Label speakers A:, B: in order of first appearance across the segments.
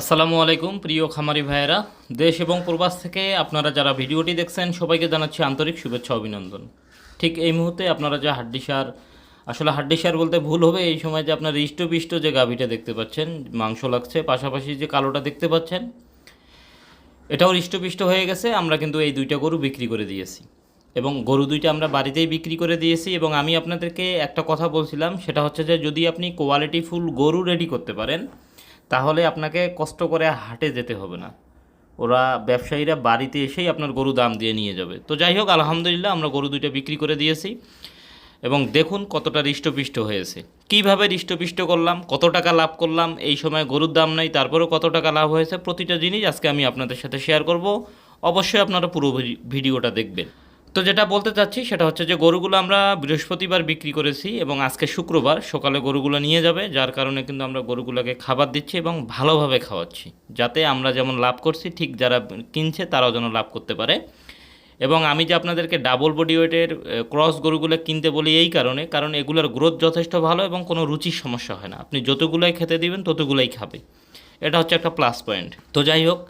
A: আসসালামু আলাইকুম, প্রিয় খামারি ভাইয়েরা। দেশ এবং প্রবাস থেকে আপনারা যারা ভিডিওটি দেখছেন, সবাইকে জানাচ্ছি আন্তরিক শুভেচ্ছা, অভিনন্দন। ঠিক এই মুহূর্তে আপনারা যে হাড্ডিসার, আসলে হাড্ডিসার বলতে ভুল হবে, এই সময় যে আপনার হৃষ্টপিষ্ট যে গাভীটা দেখতে পাচ্ছেন, মাংস লাগছে, পাশাপাশি যে কালোটা দেখতে পাচ্ছেন, এটাও হৃষ্টপিষ্ট হয়ে গেছে, আমরা কিন্তু এই দুইটা গরু বিক্রি করে দিয়েছি। এবং গরু দুইটা আমরা বাড়িতেই বিক্রি করে দিয়েছি, এবং আমি আপনাদেরকে একটা কথা বলছিলাম, সেটা হচ্ছে যে যদি আপনি কোয়ালিটি ফুল গরু রেডি করতে পারেন তাহলে আপনাকে কষ্ট করে হাটে যেতে হবে না। ওরা ব্যবসায়ীরা বাড়িতে এসেই আপনার গরু দাম দিয়ে নিয়ে যাবে। তো যাই হোক, আলহামদুলিল্লাহ আমরা গরু দুইটা বিক্রি করে দিয়েছি। এবং দেখুন কতটা হৃষ্টপিষ্ট হয়েছে। কীভাবে হৃষ্টপিষ্ট করলাম, কত টাকা লাভ করলাম, এই সময় গরুর দাম নেই, তারপরেও কত টাকা লাভ হয়েছে, প্রতিটা জিনিস আজকে আমি আপনাদের সাথে শেয়ার করব। অবশ্যই আপনারা পুরো ভিডিওটা দেখবেন। তো যেটা বলতে চাচ্ছি সেটা হচ্ছে যে গরুগুলো আমরা বৃহস্পতিবার বিক্রি করেছি এবং আজকে শুক্রবার সকালে গরুগুলো নিয়ে যাবে, যার কারণে কিন্তু আমরা গরুগুলোকে খাবার দিচ্ছি এবং ভালোভাবে খাওয়াচ্ছি, যাতে আমরা যেমন লাভ করছি, ঠিক যারা কিনছে তারাও যেন লাভ করতে পারে। এবং আমি যে আপনাদেরকে ডাবল বডি ওয়েটের ক্রস গরুগুলো কিনতে বলি এই কারণে, কারণ এগুলোর গ্রোথ যথেষ্ট ভালো এবং কোনো রুচির সমস্যা হয় না। আপনি যতগুলোই খেতে দিবেন, ততগুলোই খাবে। এটা হচ্ছে একটা প্লাস পয়েন্ট তো যাই হোক,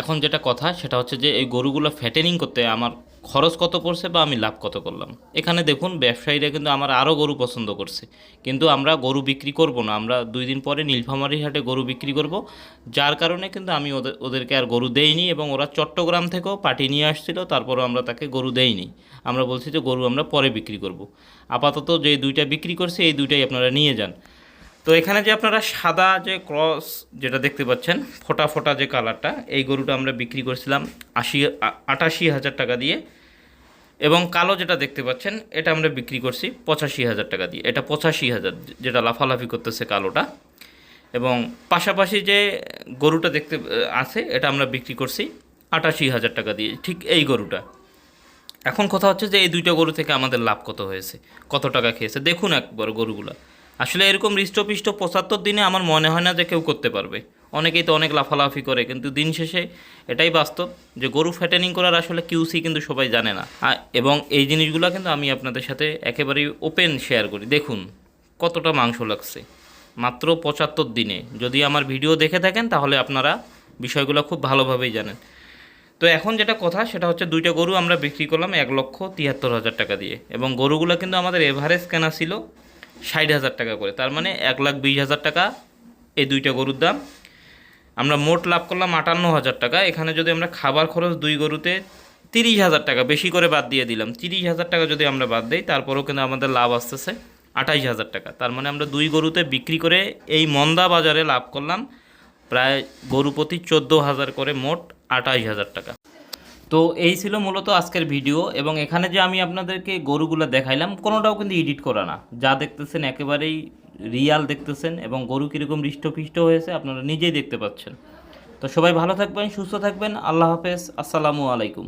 A: এখন যেটা কথা সেটা হচ্ছে যে এই গরুগুলো ফ্যাটেনিং করতে আমার খরচ কত পড়ছে বা আমি লাভ কত করলাম? এখানে দেখুন, ব্যবসায়ীরা কিন্তু আমার আরও গরু পছন্দ করছে। কিন্তু আমরা গরু বিক্রি করব না। আমরা দুই দিন পরে নীলফামারী হাটে গরু বিক্রি করব। যার কারণে কিন্তু আমি ওদের ওদেরকে আর গরু দেইনি এবং ওরা চট্টগ্রাম থেকেও পাটি নিয়ে আসছিল, তারপরও আমরা তাকে গরু দেইনি। আমরা বলছি যে গরু আমরা পরে বিক্রি করব। আপাতত যে দুইটা বিক্রি করছে, এই দুইটাই আপনারা নিয়ে যান। তো এখানে যে আপনারা সাদা যে ক্রস যেটা দেখতে পাচ্ছেন, ফোটা ফোটা যে কালারটা, এই গরুটা আমরা বিক্রি করছিলাম আশি আটাশি হাজার টাকা দিয়ে এবং কালো যেটা দেখতে পাচ্ছেন, এটা আমরা বিক্রি করছি পঁচাশি হাজার টাকা দিয়ে। এটা পঁচাশি হাজার যেটা লাফালাফি করতেছে কালোটা। এবং পাশাপাশি যে গরুটা দেখতে আছে, এটা আমরা বিক্রি করছি আটাশি হাজার টাকা দিয়ে, ঠিক এই গরুটা। এখন কথা হচ্ছে যে এই দুইটা গরু থেকে আমাদের লাভ কত হয়েছে, কত টাকা খেয়েছে। দেখুন একবার গরুগুলা। আসলে এরকম হৃষ্টপিষ্ট পঁচাত্তর দিনে আমার মনে হয় না যে কেউ করতে পারবে। অনেকেই তো অনেক লাফালাফি করে, কিন্তু দিন শেষে এটাই বাস্তব যে গরু ফ্যাটেনিং করার আসলে কিউসি কিন্তু সবাই জানে না। এবং এই জিনিসগুলো কিন্তু আমি আপনাদের সাথে একেবারেই ওপেন শেয়ার করি। দেখুন কতটা মাংস লাগছে। মাত্র পঁচাত্তর দিনে। যদি আমার ভিডিও দেখে থাকেন তাহলে আপনারা বিষয়গুলো খুব ভালোভাবেই জানেন। তো এখন যেটা কথা সেটা হচ্ছে দুইটা গরু আমরা বিক্রি করলাম এক লক্ষ তিয়াত্তর হাজার টাকা দিয়ে। এবং গরুগুলো কিন্তু আমাদের এভারেজ কেনা ছিল ষাট হাজার টাকা করে। তার মানে এক লাখ বিশ হাজার টাকা এই দুইটা গরুর দাম। আমরা মোট লাভ করলাম আটান্ন হাজার টাকা। এখানে যদি আমরা খাবার খরচ দুই গরুতে তিরিশ হাজার টাকা, বেশি করে বাদ দিয়ে দিলাম। তিরিশ হাজার টাকা যদি আমরা বাদ দিই, তারপরেও কিন্তু আমাদের লাভ আসতেছে আঠাইশ হাজার টাকা। তার মানে আমরা দুই গরুতে বিক্রি করে এই মন্দা বাজারে লাভ করলাম প্রায় গরু প্রতি চোদ্দ হাজার করে মোট আঠাইশ হাজার টাকা। তো এই ছিল মূলত আজকের ভিডিও এবং এখানে যে আমি আপনাদেরকে গরুগুলো দেখাইলাম, কোনোটাও কিন্তু এডিট করা না। যা দেখতেছেন একেবারেই রিয়াল দেখতেছেন এবং গরু কীরকম হৃষ্টপিষ্ট হয়েছে আপনারা নিজেই দেখতে পাচ্ছেন। তো সবাই ভালো থাকবেন, সুস্থ থাকবেন, আল্লাহ হাফেজ, আসসালামু আলাইকুম।